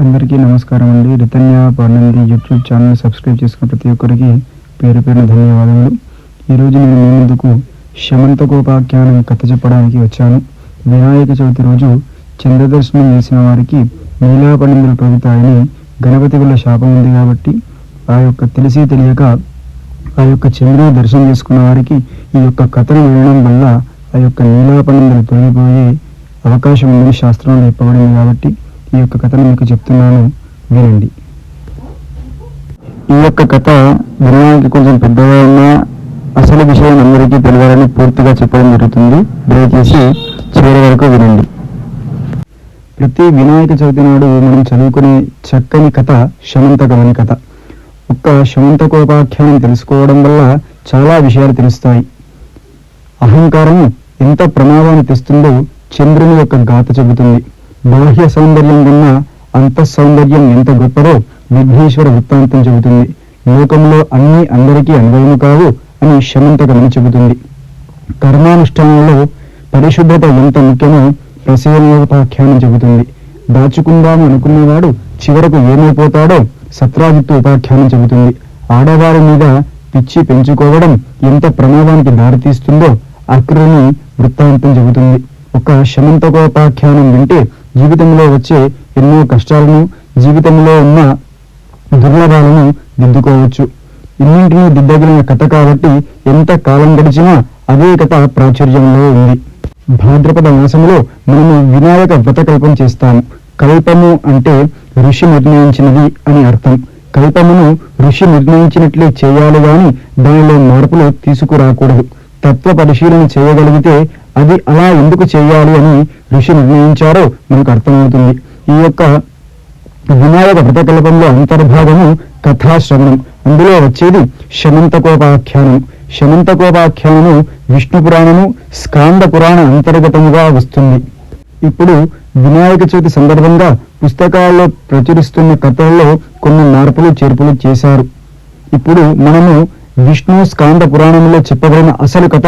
అందరికీ నమస్కారం అండి. Rithanya Parnandi YouTube channel subscribe చేసుకున్న ప్రతి ఒక్కరికి పేరు పేరున ధన్యవాదములు. ఈరోజు నేను మీ ముందుకు శమంతకోపాఖ్యానం కథ చెప్పడానికి వచ్చాను. వినాయక చవితి రోజు చంద్రదర్శనం చేసిన వారికి నీలాపనిందులు పెరుగుతాయని గణపతి వల్ల శాపం ఉంది కాబట్టి ఆ యొక్క తెలిసి తెలియక ఆ యొక్క చంద్రుని దర్శనం చేసుకున్న వారికి ఈ యొక్క కథను వినడం వల్ల ఆ యొక్క నీలాపనిందులు తొలగిపోయే అవకాశం ఉందని శాస్త్రంలో చెప్పబడింది కాబట్టి ఈ యొక్క కథను మీకు చెప్తున్నాను వినండి. ఈ యొక్క కథ వినడానికి కొంచెం పెద్దగా అసలు విషయం అందరికీ తెలియాలని పూర్తిగా చెప్పడం జరుగుతుంది. దయచేసి చివరి వరకు వినండి. ప్రతి వినాయక చవితి నాడు మనం చదువుకునే చక్కని కథ శమంతకమని కథ. ఒక్క శమంతకోపాఖ్యానం తెలుసుకోవడం వల్ల చాలా విషయాలు తెలుస్తాయి. అహంకారం ఎంత ప్రమాదాన్ని తెస్తుందో చంద్రుని యొక్క గాథ చెబుతుంది. బాహ్య సౌందర్యం కన్నా అంత సౌందర్యం ఎంత గొప్పదో విఘ్నేశ్వర వృత్తాంతం చెబుతుంది. లోకంలో అన్ని అందరికీ అనుభవము కావు అని శమంతకమని చెబుతుంది. కర్మానుష్ఠానంలో పరిశుభ్రత ఎంత ముఖ్యమో ప్రసేనోపాఖ్యానం చెబుతుంది. దాచుకుందాము అనుకునేవాడు చివరకు ఏమైపోతాడో సత్రాజిత్తు ఉపాఖ్యానం చెబుతుంది. ఆడవారి మీద పిచ్చి పెంచుకోవడం ఎంత ప్రమాదానికి దారితీస్తుందో అక్రుని వృత్తాంతం చెబుతుంది. ఒక శమంతకోపాఖ్యానం వింటే జీవితంలో వచ్చే ఎన్నో కష్టాలను జీవితంలో ఉన్న దుర్లభాలను దిద్దుకోవచ్చు. ఇన్నింటినీ దిద్దగిన కథ కాబట్టి ఎంత కాలం గడిచినా అదే కథ ప్రాచుర్యంలో ఉంది. భాద్రపద మాసంలో మనము వినాయక వ్రతకల్పం చేస్తాము. కల్పము అంటే ఋషి నిర్ణయించినది అని అర్థం. కల్పమును ఋషి నిర్ణయించినట్లే చేయాలి గాని దానిలో మార్పులు తీసుకురాకూడదు. తత్వ పరిశీలన చేయగలిగితే అది అలా ఎందుకు చేయాలి అని ఋషి నిర్ణయించారో మనకు అర్థమవుతుంది. ఈ యొక్క వినాయక వ్రతకల్పంలో అంతర్భాగము కథాశ్రవణం. అందులో వచ్చేది శమంతకోపాఖ్యానం. శమంతకోపాఖ్యానము విష్ణు పురాణము స్కాంద పురాణ అంతర్గతముగా వస్తుంది. ఇప్పుడు వినాయక చవితి సందర్భంగా పుస్తకాల్లో ప్రచురిస్తున్న కథల్లో కొన్ని మార్పులు చేర్పులు చేశారు. ఇప్పుడు మనము విష్ణు స్కాంద పురాణంలో చెప్పబడిన అసలు కథ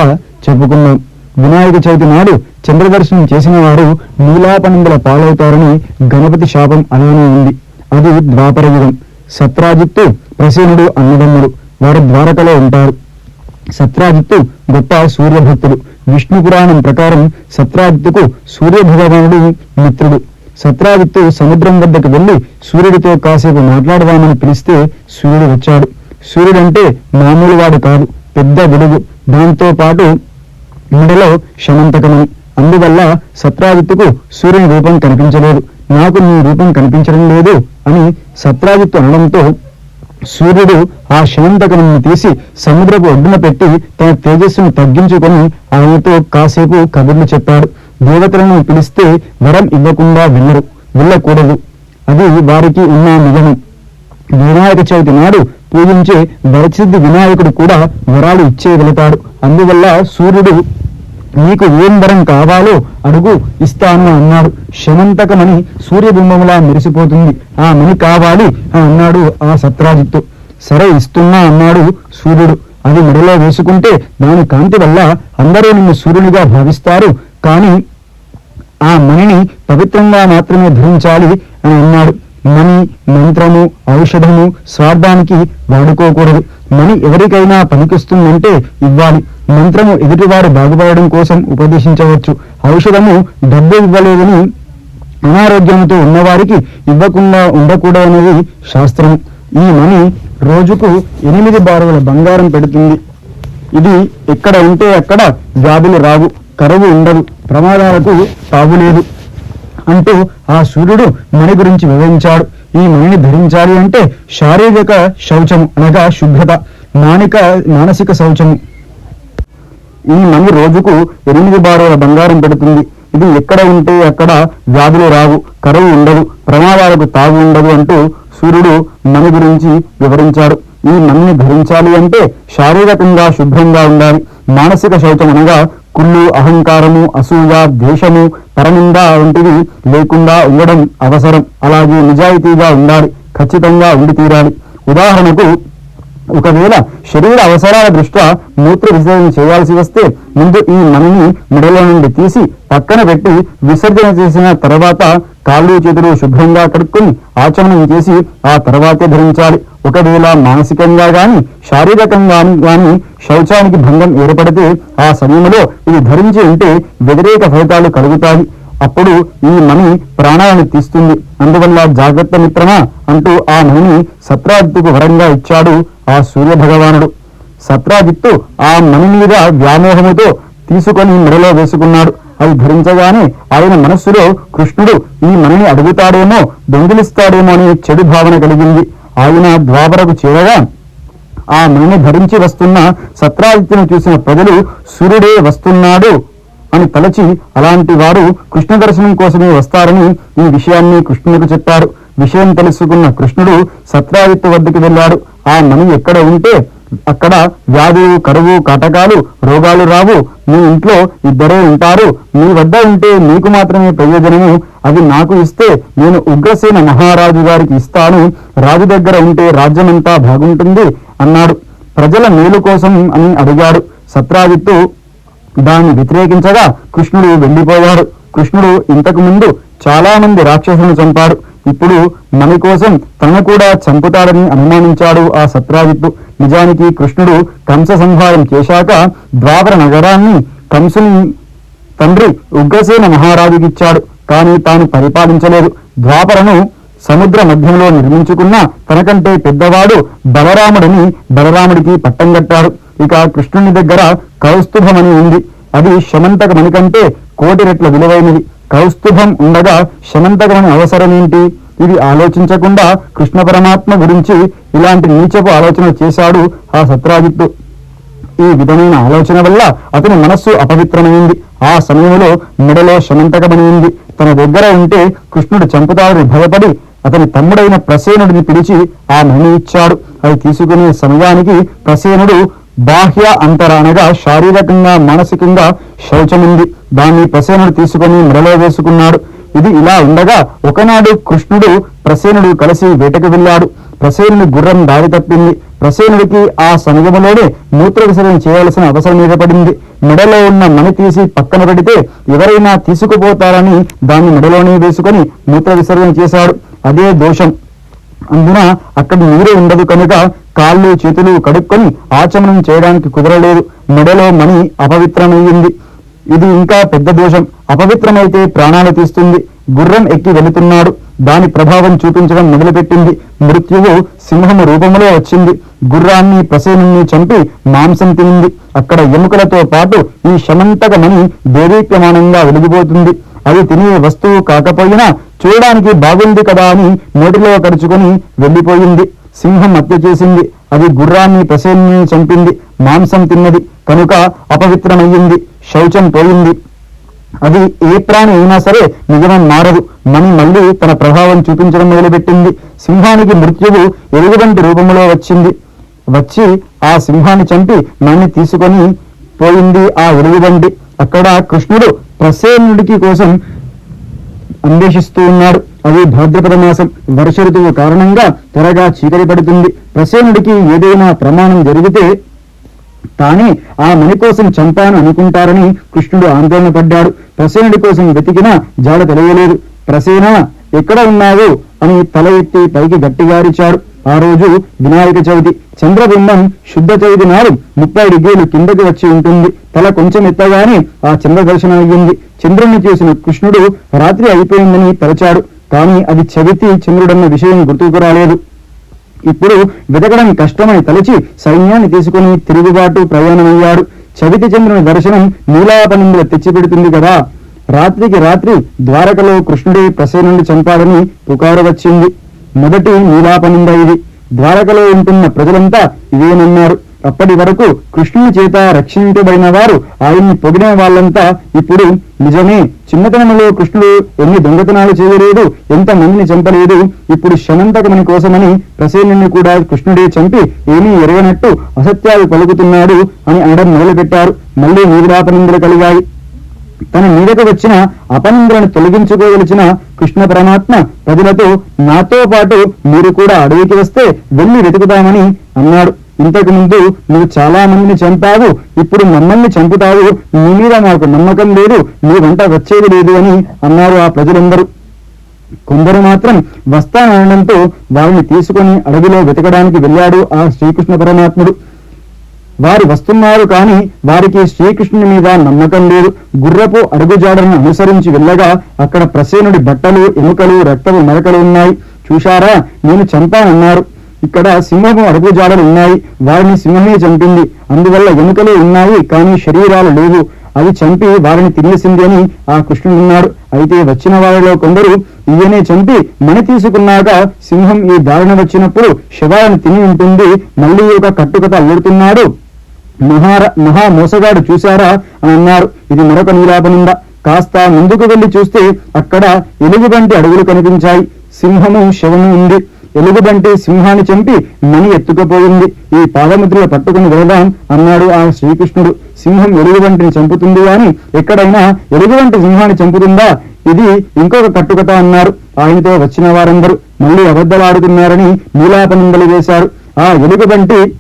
చెప్పుకున్నాం వినాయక చవితి నాడు చంద్రదర్శనం చేసిన వారు నీలాపనిందల పాలవుతారని గణపతి శాపం అలానే ఉంది. అది ద్వాపర యుగం. సత్రాజిత్తు ప్రసీనుడు అన్నదమ్ముడు. వారు ద్వారకలో ఉంటారు. సత్రాజిత్తు గొప్ప సూర్యభక్తుడు. విష్ణు పురాణం ప్రకారం సత్రాజిత్తుకు సూర్య భగవానుడు మిత్రుడు. సత్రాజిత్తు సముద్రం వద్దకు వెళ్ళి సూర్యుడితో కాసేపు మాట్లాడదామని పిలిస్తే సూర్యుడు వచ్చాడు. సూర్యుడంటే మామూలు వాడు కాదు పెద్ద విడుగు దాంతో పాటు మెడలో శమంతకమని అందువల్ల సత్రాజిత్తుకు సూర్యుని రూపం కనిపించలేదు. నాకు నీ రూపం కనిపించడం లేదు అని సత్రాజిత్తు అనడంతో సూర్యుడు ఆ శమంతకమును తీసి సముద్రపు ఒడ్డున పెట్టి తన తేజస్సును తగ్గించుకొని ఆయనతో కాసేపు కబుర్లు చెప్పాడు. దేవతలను పిలిస్తే వరం ఇవ్వకుండా వెళ్ళరు వెళ్ళకూడదు. అది వారికి ఉన్న నిజము వినాయక చవితి నాడు పూజించే వరసిద్ధి వినాయకుడు కూడా వరాలు ఇచ్చేయగలుగుతాడు. అందువల్ల సూర్యుడు నీకు ఏం వరం కావాలో అడుగు ఇస్తాను అన్నాడు. శమంతకమని సూర్యబింబంలా మెరిసిపోతుంది. ఆ మణి కావాలి అన్నాడు ఆ సత్రాజిత్తు. సరే ఇస్తున్నా అన్నాడు సూర్యుడు. అది మెడలో వేసుకుంటే దాని కాంతి వల్ల అందరూ నిన్ను సూర్యునిగా భావిస్తారు. కానీ ఆ మణిని పవిత్రంగా మాత్రమే ధరించాలి అని అన్నాడు. మణి మంత్రము ఔషధము స్వార్థానికి వాడుకోకూడదు. మణి ఎవరికైనా పనికిస్తుందంటే ఇవ్వాలి. మంత్రము ఎదుటివారు బాగుపడడం కోసం ఉపదేశించవచ్చు. ఔషధము డబ్బు ఇవ్వలేదని అనారోగ్యంతో ఉన్నవారికి ఇవ్వకుండా ఉండకూడదనేది శాస్త్రం. ఈ మణి రోజుకు ఎనిమిది బారుల బంగారం పెడుతుంది. ఇది ఎక్కడ ఉంటే అక్కడ వ్యాధులు రావు. కరువు ఉండదు. ప్రమాదాలకు తాగులేదు అంటూ ఆ సూర్యుడు మణి గురించి వివరించాడు. ఈ మణిని ధరించాలి అంటే శారీరక శౌచము అనగా శుభ్రత మానిక మానసిక శౌచము. ఈ మణి రోజుకు ఎనిమిది బారుల బంగారం పెడుతుంది. ఇది ఎక్కడ ఉంటే అక్కడ వ్యాధులు రావు కరువు ఉండదు ప్రమాదాలకు తాగు ఉండదు అంటూ సూర్యుడు మణి గురించి వివరించాడు. ఈ మణిని ధరించాలి అంటే శారీరకంగా శుభ్రంగా ఉండాలి. మానసిక శౌచం అనగా కుళ్ళు అహంకారము అసూయ ద్వేషము పరనింద వంటివి లేకుండా ఉండడం అవసరం. అలాగే నిజాయితీగా ఉండాలి ఖచ్చితంగా ఉండి తీరాలి ఉదాహరణకు ఒకవేళ శరీర అవసరాల దృష్ట్యా మూత్ర విసర్జన చేయాల్సి వస్తే ముందు ఈ మణిని మెడలో నుండి తీసి పక్కన పెట్టి విసర్జన చేసిన తర్వాత కాళ్ళు చేతులు శుభ్రంగా కడుక్కొని ఆచమనం చేసి ఆ తర్వాతే ధరించాలి. ఒకవేళ మానసికంగా గాని శారీరకంగా గాని శౌచానికి భంగం ఏర్పడితే ఆ సమయంలో ఇది ధరించి ఉంటే వ్యతిరేక ఫలితాలు కలుగుతాయి. అప్పుడు ఈ మణి ప్రాణాలను తీస్తుంది. అందువల్ల జాగ్రత్త మిత్రమా? అంటూ ఆ మణిని సత్రాజిత్తుకు వరంగా ఇచ్చాడు ఆ సూర్య భగవానుడు సత్రాజిత్తు ఆ మణి మీద వ్యామోహముతో తీసుకొని మెడలో వేసుకున్నాడు. అది ధరించగానే ఆయన మనస్సులో కృష్ణుడు ఈ మణిని అడుగుతాడేమో దొంగిలిస్తాడేమో అనే చెడు భావన కలిగింది. ఆయన ద్వాపరకు చేరగా ఆ మణిని ధరించి వస్తున్న సత్రాదిత్యను చూసిన ప్రజలు సూర్యుడే వస్తున్నాడు అని తలచి అలాంటి వారు కృష్ణ దర్శనం కోసమే వస్తారని ఈ విషయాన్ని కృష్ణుడికి చెప్పారు. విషయం తెలుసుకున్న కృష్ణుడు సత్రాదిత్య వద్దకు వెళ్ళాడు. ఆ మణి ఎక్కడ ఉంటే అక్కడ వ్యాధి కరువు కాటకాలు రోగాలు రావు. మీ ఇంట్లో ఇద్దరే ఉంటారు. మీ వద్ద ఉంటే మీకు మాత్రమే ప్రయోజనము. అది నాకు ఇస్తే నేను ఉగ్రసేన మహారాజు గారికి ఇస్తాను. రాజు దగ్గర ఉంటే రాజ్యమంతా బాగుంటుంది అన్నాడు. ప్రజల మేలు కోసం అని అడిగాడు సత్రాజిత్తు దాన్ని వ్యతిరేకించగా కృష్ణుడు వెళ్ళిపోయాడు. కృష్ణుడు ఇంతకు ముందు చాలా మంది రాక్షసులను చంపాడు. ఇప్పుడు మన కోసం తనను కూడా చంపుతాడని అనుమానించాడు ఆ సత్రాజిత్తు. నిజానికి కృష్ణుడు కంస సంహారం చేశాక ద్వాపర నగరాన్ని కంసుని తండ్రి ఉగ్రసేన మహారాజుకిచ్చాడు. కానీ తాను పరిపాలించలేదు. ద్వాపరను సముద్ర మధ్యంలో నిర్మించుకున్న తనకంటే పెద్దవాడు బలరాముడని బలరాముడికి పట్టం కట్టాడు. ఇక కృష్ణుని దగ్గర కౌస్తుభమని ఉంది. అది శమంతకమని కంటే కోటి రెట్ల విలువైనది. కౌస్తుభం ఉండగా శమంతకమని అవసరమేంటి? ఇది ఆలోచించకుండా కృష్ణ పరమాత్మ గురించి ఇలాంటి నీచపు ఆలోచన చేశాడు ఆ సత్రాజిత్తు. ఈ విధమైన ఆలోచన వల్ల అతని మనస్సు అపవిత్రమైంది. ఆ సమయంలో మెడలో శమంతకమని ఉంది. తన దగ్గర ఉంటే కృష్ణుడు చంపుతాడని భయపడి అతని తమ్ముడైన ప్రసేనుడిని పిలిచి ఆ మణి ఇచ్చాడు. అది తీసుకునే సమయానికి ప్రసేనుడు బాహ్య అంతరానగా శారీరకంగా మానసికంగా శౌచముంది. దాన్ని ప్రసేనుడు తీసుకొని మెడలో వేసుకున్నాడు. ఇది ఇలా ఉండగా ఒకనాడు కృష్ణుడు ప్రసేనుడు కలిసి వేటకు వెళ్ళాడు. ప్రసేనుడి గుర్రం దారి తప్పింది. ప్రసేనుడికి ఆ సమయంలోనే మూత్ర విసర్జన చేయాల్సిన అవసరం ఏర్పడింది మెడలో ఉన్న మణి తీసి పక్కన పెడితే ఎవరైనా తీసుకుపోతారని దాన్ని మెడలోనే వేసుకొని మూత్ర విసర్జన చేశాడు. అదే దోషం. అందున అక్కడ నీరు ఉండదు కనుక కాళ్ళు చేతులు కడుక్కొని ఆచమనం చేయడానికి కుదరలేదు. మెడలో మణి అపవిత్రమయ్యింది. ఇది ఇంకా పెద్ద దోషం. అపవిత్రమైతే ప్రాణాలు తీస్తుంది. గుర్రం ఎక్కి వెళుతున్నాడు. దాని ప్రభావం చూపించడం మొదలుపెట్టింది. మృత్యువు సింహము రూపంలో వచ్చింది. గుర్రాన్ని ప్రసేనుణ్ణి చంపి మాంసం తినింది. అక్కడ ఎముకలతో పాటు ఈ శమంతకమని దేదీప్యమానంగా వెలిగిపోతుంది. అది తినే వస్తువు కాకపోయినా చూడడానికి బాగుంది కదా అని నోటిలో కరుచుకొని వెళ్ళిపోయింది. సింహం హత్య చేసింది. అది గుర్రాన్ని ప్రసేన్ని చంపింది. మాంసం తిన్నది. కనుక అపవిత్రమయ్యింది. శౌచం పోయింది. అది ఏ ప్రాణి అయినా సరే నిజమం మారదు. మణి మళ్ళీ తన ప్రభావం చూపించడం మొదలుపెట్టింది. సింహానికి మృత్యువు ఎలుగుబంటి రూపంలో వచ్చింది. వచ్చి ఆ సింహాన్ని చంపి మణిని తీసుకొని పోయింది ఆ ఎలుగుబంటి. అక్కడ కృష్ణుడు ప్రసేనుడికి కోసం అన్వేషిస్తూ ఉన్నాడు. అది భాద్రపద మాసం వర్ష ఋతువు కారణంగా త్వరగా చీకటి పడుతుంది ప్రసేనుడికి ఏదైనా ప్రమాణం జరిగితే తానే ఆ మణి కోసం చంపాను అనుకుంటారని కృష్ణుడు ఆందోళన పడ్డాడు. ప్రసేనుడి కోసం వెతికినా జాడ తెలియలేదు. ప్రసేన ఎక్కడ ఉన్నావు? అని తల ఎత్తి పైకి గట్టిగారిచాడు. ఆ రోజు వినాయక చవితి. చంద్రబింబం శుద్ధ చవితి నాడు ముప్పై డిగ్రీలు కిందకి వచ్చి ఉంటుంది. తల కొంచెం ఎత్తగానే ఆ చంద్ర దర్శనం అయ్యింది. చంద్రుణ్ణి చూసిన కృష్ణుడు రాత్రి అయిపోయిందని తలచాడు. కానీ అది చవితి చంద్రుడన్న విషయం గుర్తుకు రాలేదు. ఇప్పుడు వెతకడం కష్టమని తలచి సైన్యాన్ని తీసుకుని తిరుగుబాటు ప్రయాణమయ్యాడు. చవితి చంద్రుని దర్శనం నీలాపనిందులు తెచ్చిపెడుతుంది కదా. రాత్రికి రాత్రి ద్వారకలో కృష్ణుడి ప్రసేనుండి చంపాడని పుకారు వచ్చింది. మొదటి నీలాపనింద ఇది. ద్వారకలో ఉంటున్న ప్రజలంతా ఇదేనన్నారు. అప్పటి వరకు కృష్ణుని చేత రక్షించబడిన వారు ఆయన్ని పొగిడిన వాళ్ళంతా ఇప్పుడు నిజమే. చిన్నతనంలో కృష్ణుడు ఎన్ని దొంగతనాలు చేయలేదు ఎంత మందిని చంపలేదు ఇప్పుడు శమంతకమని కోసమని ప్రసేనుని కూడా కృష్ణుడే చంపి ఏమీ ఎరగనట్టు అసత్యాలు పలుకుతున్నాడు అని అనడం మొదలుపెట్టారు. మళ్ళీ నీరాపనిందులు కలిగాయి. తన మీదకు వచ్చిన అపనింద్రను తొలగించుకోవలసిన కృష్ణ పరమాత్మ ప్రజలతో నాతో పాటు మీరు కూడా అడవికి వస్తే వెళ్ళి వెతుకుతామని అన్నాడు. ఇంతకు ముందు నువ్వు చాలా మందిని చంపావు ఇప్పుడు మమ్మల్ని చంపుతావు. నీ మీద మాకు నమ్మకం లేదు నీ వెంట వచ్చేది లేదు అని అన్నారు ఆ ప్రజలందరూ. కొందరు మాత్రం వస్తానడంతో వారిని తీసుకొని అడవిలో వెతకడానికి వెళ్ళాడు ఆ శ్రీకృష్ణ పరమాత్ముడు. వారు వస్తున్నారు కానీ వారికి శ్రీకృష్ణుని మీద నమ్మకం లేదు. గుర్రపు అడుగుజాడలను అనుసరించి వెళ్ళగా అక్కడ ప్రసేనుడి బట్టలు ఎముకలు రక్తము మరకలు ఉన్నాయి. చూశారా? నేను చంపానన్నారు. ఇక్కడ సింహము అడుగుజాడలు ఉన్నాయి. వారిని సింహమే చంపింది. అందువల్ల ఎముకలు ఉన్నాయి కానీ శరీరాలు లేవు. అవి చంపి వారిని తినేసింది అని ఆ కృష్ణుడు ఉన్నారు అయితే వచ్చిన వారిలో కొందరు ఈయనే చంపి మణి తీసుకున్నాక సింహం ఈ దారిన వచ్చినప్పుడు శవాలను తిని ఉంటుంది. మళ్ళీ ఒక కట్టుకథ అల్లుడుతున్నాడు మహార మహా మోసగాడు చూశారా అని అన్నారు. ఇది మరొక నీలాపనుండ కాస్త ముందుకు వెళ్ళి చూస్తే అక్కడ ఎలుగుబంటి అడుగులు కనిపించాయి. సింహము శవము ఉంది. ఎలుగుబంటి సింహాన్ని చంపి మణి ఎత్తుకుపోయింది. ఈ పాదముద్రలు పట్టుకుని వెళదాం అన్నాడు ఆ శ్రీకృష్ణుడు. సింహం ఎలుగుబంటిని చంపుతుంది అని ఎక్కడైనా ఎలుగుబంటి సింహాన్ని చంపుతుందా? ఇది ఇంకొక కట్టుకథ అన్నారు. ఆయనతో వచ్చిన వారందరూ మళ్ళీ అబద్ధలాడుతున్నారని నీలాపనిందలు వేశారు. ఆ ఎలుగుబంటి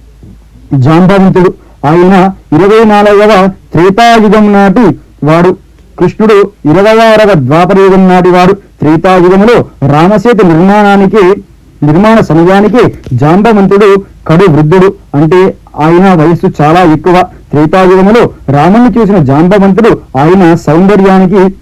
జాంబవంతుడు ఆయన ఇరవై నాలుగవ త్రేతాయుగం నాటి వాడు. కృష్ణుడు ఇరవై ఆరవ ద్వాపరయుగం నాటి వాడు. త్రేతాయుగములో రామసేతు నిర్మాణానికి నిర్మాణ సమయానికి జాంబవంతుడు కడు వృద్ధుడు. అంటే ఆయన వయస్సు చాలా ఎక్కువ. త్రేతాయుగములో రాముని చూసిన జాంబవంతుడు ఆయన సౌందర్యానికి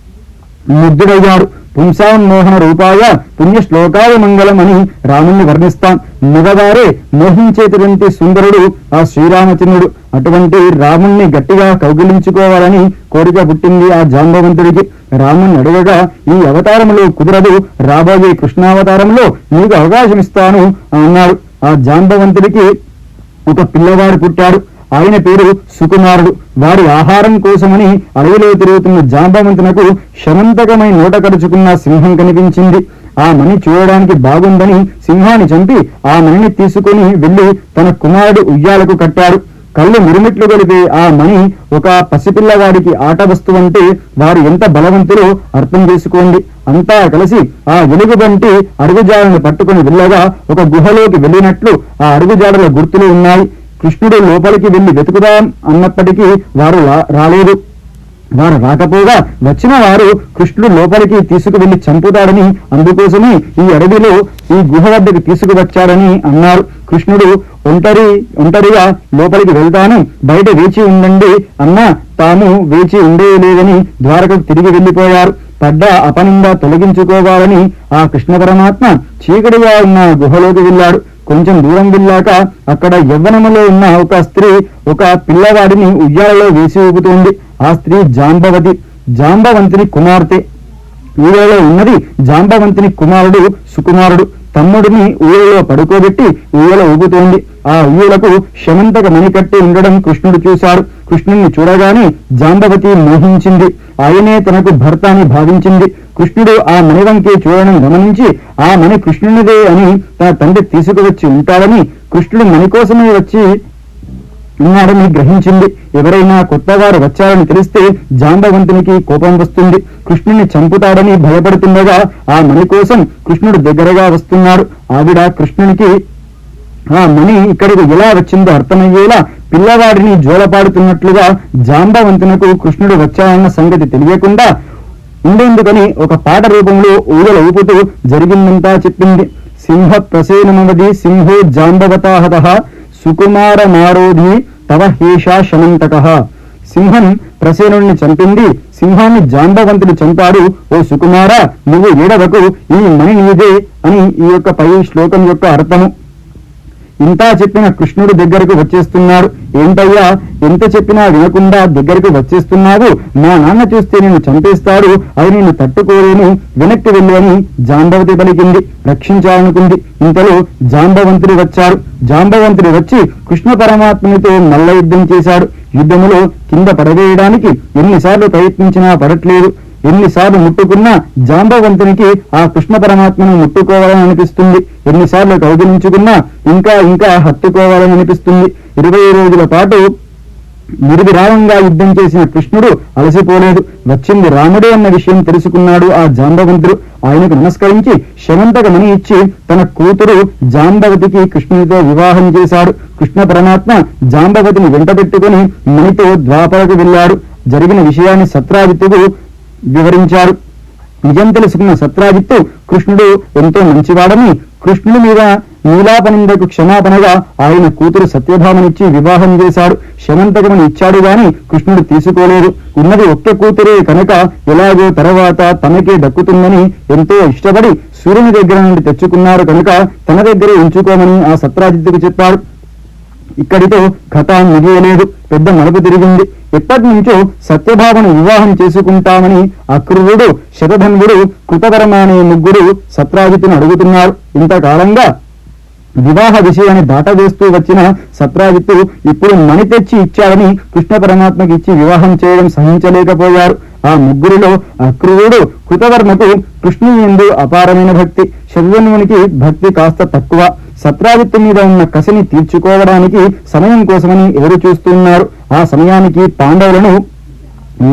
ముగ్ధుడయ్యాడు. పుంసాన్మోహన రూపాయ పుణ్య శ్లోకాయ మంగళం అని రాముణ్ణి వర్ణిస్తాం. మగవారే మోహించేటువంటి సుందరుడు ఆ శ్రీరామచంద్రుడు. అటువంటి రాముణ్ణి గట్టిగా కౌగిలించుకోవాలని కోరిక పుట్టింది ఆ జాంబవంతుడికి. రాముణ్ణి అడగగా ఈ అవతారంలో కుదరదు రాబోయే కృష్ణావతారంలో నీకు అవకాశం ఇస్తాను అన్నాడు. ఆ జాంబవంతుడికి ఒక పిల్లవాడు పుట్టాడు. ఆయన పేరు సుకుమారుడు. వారి ఆహారం కోసమని అడవిలో తిరుగుతున్న జాంబవంతునకు శమంతకమై నోట కడుచుకున్న సింహం కనిపించింది. ఆ మణి చూడడానికి బాగుందని సింహాన్ని చంపి ఆ మణిని తీసుకుని వెళ్ళి తన కుమారుడు ఉయ్యాలకు కట్టాడు. కళ్ళు మిరుమిట్లు గొలిపే ఆ మణి ఒక పసిపిల్లవాడికి ఆట వస్తువంటే వారు ఎంత బలవంతులో అర్థం చేసుకోండి. అంతా కలిసి ఆ వెలుగుబంటి అడుగుజాడను పట్టుకుని వెళ్ళగా ఒక గుహలోకి వెళ్ళినట్లు ఆ అడుగుజాడల గుర్తులు ఉన్నాయి. కృష్ణుడు లోపలికి వెళ్ళి వెతుకుదాం అన్నప్పటికీ వారు రాలేదు. వారు రాకపోగా వచ్చిన వారు కృష్ణుడు లోపలికి తీసుకువెళ్ళి చంపుతాడని అందుకోసమే ఈ అడవిలో ఈ గుహ వద్దకు తీసుకువచ్చాడని అన్నారు. కృష్ణుడు ఒంటరి ఒంటరిగా లోపలికి వెళ్తాను. బయట వేచి ఉండండి అన్న తాము వేచి ఉండేయలేదని ద్వారకకు తిరిగి వెళ్ళిపోయారు పడ్డ అపనింద తొలగించుకోవాలని ఆ కృష్ణ పరమాత్మ చీకటిగా ఉన్న గుహలోకి వెళ్ళాడు. కొంచెం దూరం వెళ్ళాక అక్కడ యవ్వనములో ఉన్న ఒక స్త్రీ ఒక పిల్లవాడిని ఉయ్యాలలో వేసి ఊపుతోంది. ఆ స్త్రీ జాంబవతి. జాంబవంతుని కుమార్తె. ఊళ్ళలో ఉన్నది జాంబవంతుని కుమారుడు సుకుమారుడు. తమ్ముడిని ఊయలో పడుకోబెట్టి ఊయల ఊగుతోంది. ఆ ఊయలకు శమంతక మణి కట్టి ఉండడం కృష్ణుడు చూశాడు. కృష్ణుణ్ణి చూడగానే జాంబవతి మోహించింది. ఆయనే తనకు భర్త అని భావించింది. కృష్ణుడు ఆ మణి వంకే చూడడం గమనించి ఆ మణి కృష్ణునిదే అని తన తండ్రి తీసుకువచ్చి ఉంటాడని కృష్ణుడు మణి కోసమే వచ్చి ఉన్నాడని గ్రహించింది. ఎవరైనా కొత్తవారు వచ్చారని తెలిస్తే జాంబవంతునికి కోపం వస్తుంది. కృష్ణుని చంపుతాడని భయపడుతుండగా ఆ మణి కోసం కృష్ణుడు దగ్గరగా వస్తున్నాడు. ఆవిడ కృష్ణునికి ఆ మణి ఇక్కడికి ఎలా వచ్చిందో అర్థమయ్యేలా పిల్లవాడిని జోలపాడుతున్నట్లుగా జాంబవంతునకు కృష్ణుడు వచ్చాడన్న సంగతి తెలియకుండా ఉండేందుకని ఒక పాట రూపంలో ఊయల ఊపుతూ జరిగిందంతా చెప్పింది. సింహ ప్రసేనమవది సింహో జాంబవతాహత సుకుమార మారోధి తవ హేషా శమంతక సింహం ప్రసేనుణ్ణి చంపింది సింహాన్ని జాంబవంతుడు చంపాడు. ఓ సుకుమార నువ్వు ఏడవకు ఈ మణి నీదే అని ఈ యొక్క పై శ్లోకం యొక్క అర్థము. ఇంత చెప్పిన కృష్ణుడు దగ్గరకు వచ్చేస్తున్నాడు. ఏంటయ్యా ఎంత చెప్పినా వినకుండా దగ్గరకు వచ్చేస్తున్నావు? మా నాన్న చూస్తే నేను చంపేస్తాడు. అది నేను తట్టుకోలేను వెనక్కి వెళ్ళని జాంబవతి పలికింది. రక్షించాలనుకుంది. ఇంతలో జాంబవంతుడు వచ్చాడు. జాంబవంతుడు వచ్చి కృష్ణ పరమాత్మనితో మల్ల యుద్ధం చేశాడు. యుద్ధములో కింద పడవేయడానికి ఎన్నిసార్లు ప్రయత్నించినా పడట్లేదు. ఎన్నిసార్లు ముట్టుకున్నా జాంబవంతునికి ఆ కృష్ణ పరమాత్మను ముట్టుకోవాలని అనిపిస్తుంది. ఎన్నిసార్లు కౌగిలించుకున్నా ఇంకా ఇంకా హత్తుకోవాలని అనిపిస్తుంది. ఇరవై రోజుల పాటు నిర్విరామంగా యుద్ధం చేసిన కృష్ణుడు అలసిపోలేదు. వచ్చింది రాముడే అన్న విషయం తెలుసుకున్నాడు ఆ జాంబవంతుడు. ఆయనకు నమస్కరించి శమంతకమని ఇచ్చి తన కూతురు జాంబవతికి కృష్ణునితో వివాహం చేశాడు. కృష్ణ పరమాత్మ జాంబవతిని వెంటబెట్టుకుని మణితో ద్వాపరకు వెళ్ళాడు. జరిగిన విషయాన్ని సత్రాదిత్యుడు వివరించారు. నిజం తెలుసుకున్న సత్రాజిత్తు కృష్ణుడు ఎంతో మంచివాడని కృష్ణుడి మీద నీలాపనిందకు క్షమాపణగా ఆయన కూతురు సత్యభామనిచ్చి వివాహం చేశాడు. శమంతకమని ఇచ్చాడు గాని కృష్ణుడు తీసుకోలేదు. ఉన్నది ఒక్క కూతురే కనుక ఎలాగో తర్వాత తనకే దక్కుతుందని ఎంతో ఇష్టపడి సూర్యుని దగ్గర నుండి తెచ్చుకున్నారు కనుక తన దగ్గరే ఉంచుకోమని ఆ సత్రాజిత్తుకు చెప్పాడు ఇక్కడితో కథ ముగియలేదు. పెద్ద మలుపు తిరిగింది. ఎప్పటి నుంచో సత్యభావను వివాహం చేసుకుంటామని అక్రూరుడు శతధన్వుడు కృతకర్మ అనే ముగ్గురు సత్రాజిత్తును అడుగుతున్నారు. ఇంతకాలంగా వివాహ విషయాన్ని దాటవేస్తూ వచ్చిన సత్రాజిత్తు ఇప్పుడు మణి తెచ్చి ఇచ్చాడని కృష్ణ పరమాత్మకి ఇచ్చి వివాహం చేయడం సహించలేకపోయారు. ఆ ముగ్గురిలో అక్రూరుడు కృతవర్ణకు కృష్ణుని ఎందు అపారమైన భక్తి శరీరమునికి భక్తి కాస్త తక్కువ సత్రాదిత్య మీద ఉన్న కసిని తీర్చుకోవడానికి సమయం కోసమని ఎదురు చూస్తున్నారు. ఆ సమయానికి పాండవులను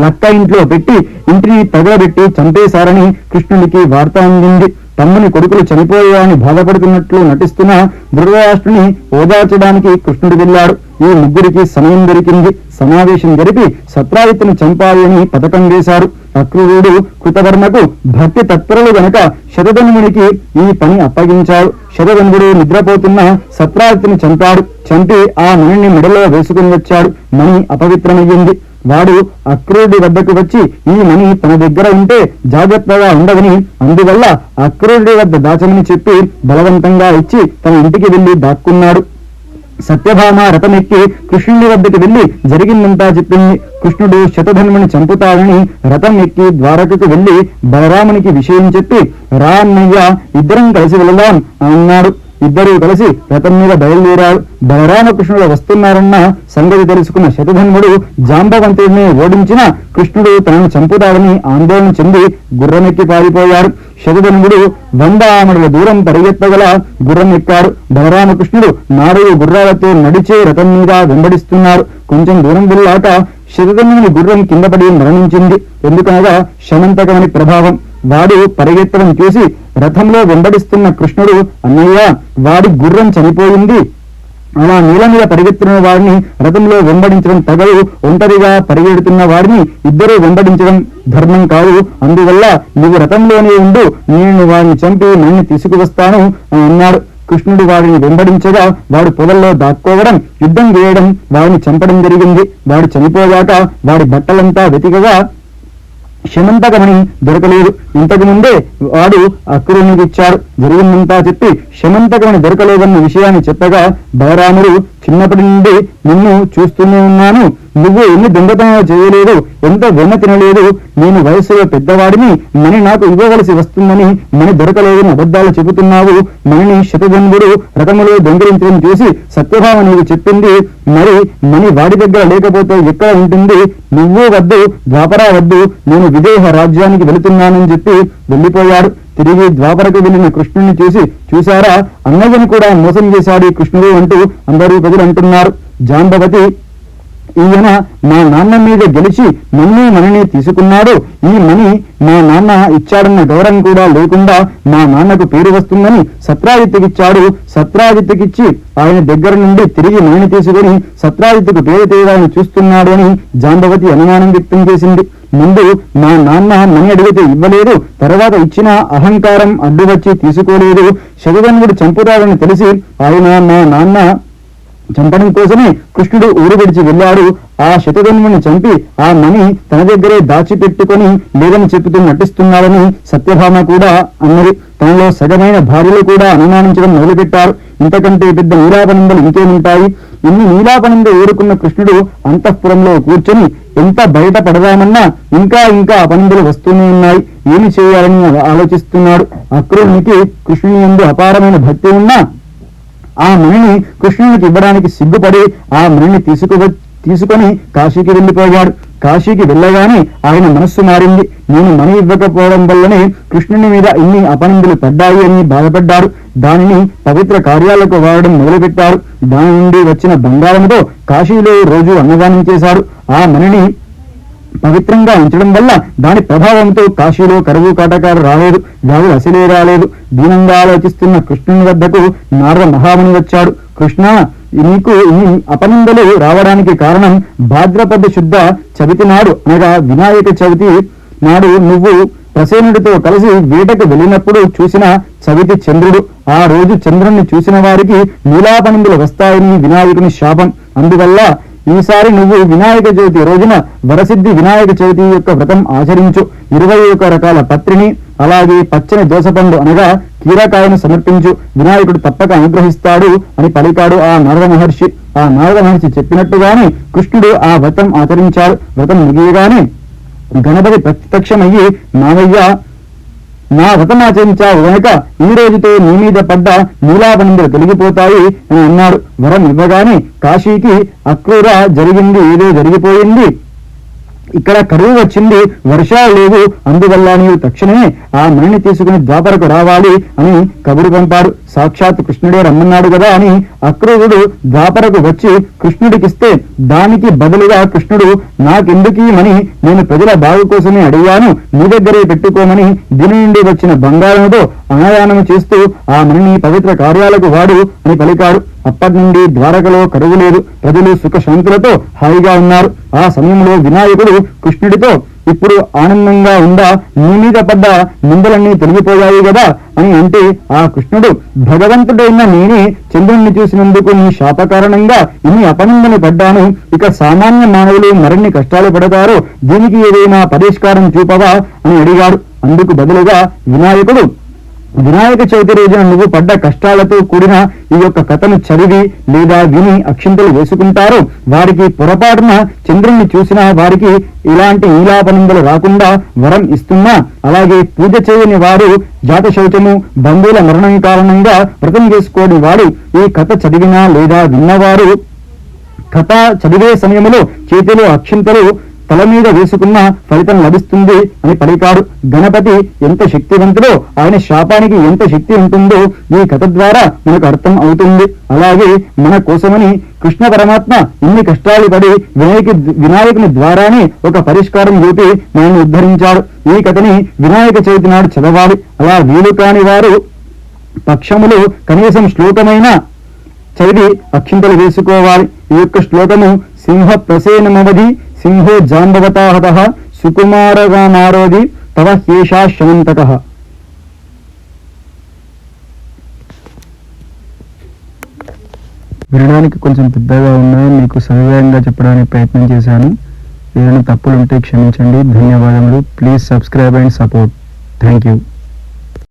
లక్క ఇంట్లో పెట్టి ఇంటిని తగలబెట్టి చంపేశారని కృష్ణుడికి వార్త అందింది. తమ్ముని కొడుకులు చనిపోయాయని బాధపడుతున్నట్లు నటిస్తున్న ధృతరాష్ట్రుని ఓదార్చడానికి కృష్ణుడు వెళ్ళాడు. ఈ ముగ్గురికి సమయం దొరికింది. సమావేశం జరిపి సత్రాజిత్తుని చంపాలి అని పథకం వేశారు. అక్రూరుడు కృతవర్మకు భక్తి తత్పరులు గనక శతధన్మునికి ఈ పని అప్పగించాడు శతధన్ముడు నిద్రపోతున్న సత్రాజిత్తుని చంపాడు. చంపి ఆ మణిని మెడలో వేసుకుని వచ్చాడు. మణి అపవిత్రమయ్యింది. వాడు అక్రూరుడి వద్దకు వచ్చి ఈ మణి తన దగ్గర ఉంటే జాగ్రత్తగా ఉండదని అందువల్ల అక్రూరుడి వద్ద దాచమని చెప్పి బలవంతంగా ఇచ్చి తన ఇంటికి వెళ్ళి దాక్కున్నాడు. సత్యభామ రథమెక్కి కృష్ణుడి వద్దకు వెళ్ళి జరిగిందంతా చెప్పింది. కృష్ణుడు శతధన్ముని చంపుతాడని రథం ఎక్కి ద్వారకకు వెళ్ళి బలరామునికి విషయం చెప్పి రా అన్నయ్య ఇద్దరం కలిసి వెళదాం అన్నాడు. ఇద్దరూ కలిసి రథం మీద బయలుదేరారు బలరామకృష్ణుడు వస్తున్నారన్న సంగతి తెలుసుకున్న శతధన్ముడు జాంబవంతుడిని ఓడించిన కృష్ణుడు తనను చంపుతాడని ఆందోళన చెంది గుర్రమెక్కి పారిపోయారు. శతధన్ముడు వంద ఆమడుల దూరం పరిగెత్తగల గుర్రం ఎక్కారు బలరామకృష్ణుడు నాలుగు గుర్రాలతో నడిచే రథం మీద వెంబడిస్తున్నారు. కొంచెం దూరం వెళ్ళాక శతధన్ముని గుర్రం కింద పడి మరణించింది. ఎందుకనగా శమంతకమని ప్రభావం. వాడు పరిగెత్తడం చూసి రథంలో వెంబడిస్తున్న కృష్ణుడు అన్నయ్య వాడి గుర్రం చనిపోయింది. అలా నీల మీద పరిగెత్తున్న వాడిని రథంలో వెంబడించడం తగదు. ఒంటరిగా పరిగెడుతున్న వాడిని ఇద్దరూ వెంబడించడం ధర్మం కాదు. అందువల్ల నువ్వు రథంలోనే ఉండు. నేను వాడిని చంపి నన్ను తీసుకువస్తాను అని అన్నాడు. కృష్ణుడు వాడిని వెంబడించగా వాడు పొదల్లో దాక్కోవడం యుద్ధం వేయడం వాడిని చంపడం జరిగింది. వాడు చనిపోయాక వాడి బట్టలంతా వెతికగా శమంతకమని దొరకలేదు. ఇంతకు ముందే వాడు అక్రూరునికి ఇచ్చాడు జరిగిందంతా చెప్పి శమంతకమని దొరకలేదన్న విషయాన్ని చెప్పగా బలరాముడు చిన్నప్పటి నుండి నిన్ను చూస్తూనే ఉన్నాను. నువ్వు ఎన్ని దొంగతనాలు చేయలేదు ఎంత వెన్న తినలేదు నేను వయసులో పెద్దవాడిని మణి నాకు ఇవ్వవలసి వస్తుందని మణి దొరకలేదని అబద్ధాలు చెబుతున్నావు. మణిని శతజన్ముడు రథములో దొంగిలించడం చూసి సత్యభామ నీకు చెప్పింది. మరి మణి వాడి దగ్గర లేకపోతే ఎక్కడ ఉంటుంది? నువ్వు వద్దు ద్వాపరా వద్దు నేను విదేహ రాజ్యానికి వెళుతున్నానని చెప్పి వెళ్ళిపోయాడు. తిరిగి ద్వాపరకు వెళ్ళిన కృష్ణుని చూసి చూశారా? అన్నయ్యను కూడా మోసం చేశాడు ఈ కృష్ణుడు అంటూ అందరూ ప్రజలు అంటున్నారు జాంబవతి ఈయన మా నాన్న మీద గెలిచి నన్ను మనని తీసుకున్నాడు. ఈ మని మా నాన్న ఇచ్చాడన్న గౌరవం కూడా లేకుండా మా నాన్నకు పేరు వస్తుందని సత్రాదిత్యకిచ్చాడు సత్రాజిత్తుకిచ్చి ఆయన దగ్గర నుండి తిరిగి మణిని తీసుకుని సత్రాదిత్యకు పేరు తీయడానికి చూస్తున్నాడు అని జాంబవతి అనుమానం వ్యక్తం చేసింది. ముందు మా నాన్న మని అడిగితే ఇవ్వలేదు. తర్వాత ఇచ్చిన అహంకారం అడ్డు వచ్చి తీసుకోలేదు. శతధన్వుడు చంపుతాడని తెలిసి ఆయన మా నాన్న చంపడం కోసమే కృష్ణుడు ఊరు విడిచి వెళ్ళాడు. ఆ శతధన్వుని చంపి ఆ మణి తన దగ్గరే దాచిపెట్టుకుని లేదని చెబుతూ నటిస్తున్నాడని సత్యభామ కూడా అన్నది తనలో సగమైన భార్యలు కూడా అనుమానించడం మొదలుపెట్టారు. ఇంతకంటే పెద్ద నీలాపనందలు ఇంకేముంటాయి? ఇన్ని నీలాపనంద ఊరుకున్న కృష్ణుడు అంతఃపురంలో కూర్చొని ఎంత బయట పడదామన్నా ఇంకా ఇంకా అపనందులు వస్తూనే ఉన్నాయి. ఏమి చేయాలని ఆలోచిస్తున్నాడు? అక్రూరునికి కృష్ణుని ఎందు అపారమైన భక్తి ఉన్నా ఆ మణిని కృష్ణునికి ఇవ్వడానికి సిగ్గుపడి ఆ మణిని తీసుకు తీసుకొని కాశీకి వెళ్ళిపోయాడు. కాశీకి వెళ్ళగానే ఆయన మనస్సు మారింది. నేను మణి ఇవ్వకపోవడం వల్లనే కృష్ణుని మీద ఇన్ని అపనిందులు పడ్డాయి అని బాధపడ్డారు. దానిని పవిత్ర కార్యాలకు వాడడం మొదలుపెట్టారు. దాని నుండి వచ్చిన బంగారంతో కాశీలో రోజు అన్నదానం చేశారు. ఆ మణిని పవిత్రంగా ఉంచడం వల్ల దాని ప్రభావంతో కాశీలో కరువు కాటకాలు రాలేదు వ్యాధులు అసలే రాలేదు. దీనంగా ఆలోచిస్తున్న కృష్ణుని వద్దకు నారద మహాముని వచ్చాడు. కృష్ణ నీకు ఈ అపనిందలు రావడానికి కారణం భాద్రపద శుద్ధ చవితి నాడు అనగా వినాయక చవితి నాడు నువ్వు ప్రసేనుడితో కలిసి వేటకు వెళ్ళినప్పుడు చూసిన చవితి చంద్రుడు. ఆ రోజు చంద్రుణ్ణి చూసిన వారికి నీలాపనిందులు వస్తాయని వినాయకుని శాపం. అందువల్ల ఈసారి నువ్వు వినాయక చవితి రోజున వరసిద్ధి వినాయక చవితి యొక్క వ్రతం ఆచరించు. ఇరవై ఒక రకాల పత్రిని అలాగే పచ్చని దోసపండు అనగా కీరకాయను సమర్పించు. వినాయకుడు తప్పక అనుగ్రహిస్తాడు అని పలికాడు ఆ నారద మహర్షి. ఆ నారద మహర్షి చెప్పినట్టుగానే కృష్ణుడు ఆ వ్రతం ఆచరించాడు. వ్రతం ముగియగానే గణపతి ప్రత్యక్షమయ్యి మావయ్య నా వ్రతం గనక ఈ రోజుతో నీ మీద పడ్డ నీలాపనిందలు తొలగిపోతాయి అని అన్నాడు. వరం ఇవ్వగానే కాశీకి అక్రూర జరిగింది ఏదో జరిగిపోయింది. ఇక్కడ కరువు వచ్చింది వర్షాలు లేవు అందువల్ల నీవు తక్షణమే ఆ మణిని తీసుకుని ద్వాపరకు రావాలి అని కబురు పంపాడు సాక్షాత్ కృష్ణుడే రమ్మన్నాడు కదా అని అక్రూరుడు ద్వాపరకు వచ్చి కృష్ణుడికిస్తే దానికి బదులుగా కృష్ణుడు నాకెందుకీ మని నేను ప్రజల బాగు కోసమే అడిగాను. నీ దగ్గరే పెట్టుకోమని దీని నుండి వచ్చిన బంగారంతో అనాయానము చేస్తూ ఆ మణిని పవిత్ర కార్యాలకు వాడు అని పలికాడు అప్పటి నుండి ద్వారకలో కరువు లేదు ప్రజలు సుఖ శాంతులతో హాయిగా ఉన్నారు. ఆ సమయంలో వినాయకుడు కృష్ణుడితో ఇప్పుడు ఆనందంగా ఉందా? నీ మీద పడ్డ నిందలన్నీ తొలగిపోయాయి కదా? అని అంటే ఆ కృష్ణుడు భగవంతుడైన నేనే చంద్రుణ్ణి చూసినందుకు నీ శాప కారణంగా ఇన్ని అపనిందని పడ్డాను. ఇక సామాన్య మానవులు మరిన్ని కష్టాలు పడతారో. దీనికి ఏదైనా పరిష్కారం చూపవా? అని అడిగాడు. అందుకు బదులుగా వినాయకుడు వినాయక చవితి రోజున నువ్వు పడ్డ కష్టాలతో కూడిన ఈ యొక్క కథను చదివి లేదా విని అక్షింతలు వేసుకుంటారో వారికి పొరపాటున చంద్రుణ్ణి చూసినా వారికి ఇలాంటి ఈలాపనందలు రాకుండా వరం ఇస్తున్నా. అలాగే పూజ చేయని వారు జాత శౌచము బంధువుల మరణం కారణంగా వ్రతం చేసుకోని వారు ఈ కథ చదివినా లేదా విన్నవారు కథ చదివే సమయంలో చేతిలో అక్షింతలు తల మీద వేసుకున్న ఫలితం లభిస్తుంది అని పలికాడు. గణపతి ఎంత శక్తివంతుడో ఆయన శాపానికి ఎంత శక్తి ఉంటుందో ఈ కథ ద్వారా మనకు అర్థం అవుతుంది. అలాగే మన కోసమని కృష్ణ పరమాత్మ ఇన్ని కష్టాలు పడి వినాయక వినాయకుని ద్వారానే ఒక పరిష్కారం చూపి మనల్ని ఉద్ధరించాడు. ఈ కథని వినాయక చవితి నాడు చదవాలి. అలా వీలు కాని వారు పక్షములు కనీసం శ్లోకమైన చదివి అక్షింతలు వేసుకోవాలి. ఈ యొక్క శ్లోకము సింహ ప్రసేనమవధి సింహో జాంబవతాహత సుకుమారగామారోది తవ హేషా శమంతక వినడానికి కొంచెం పెద్దగా ఉన్నాయి మీకు సవివేగంగా చెప్పడానికి ప్రయత్నం చేశాను. ఏదైనా తప్పులు ఉంటే క్షమించండి. ధన్యవాదములు. Please subscribe and support thank you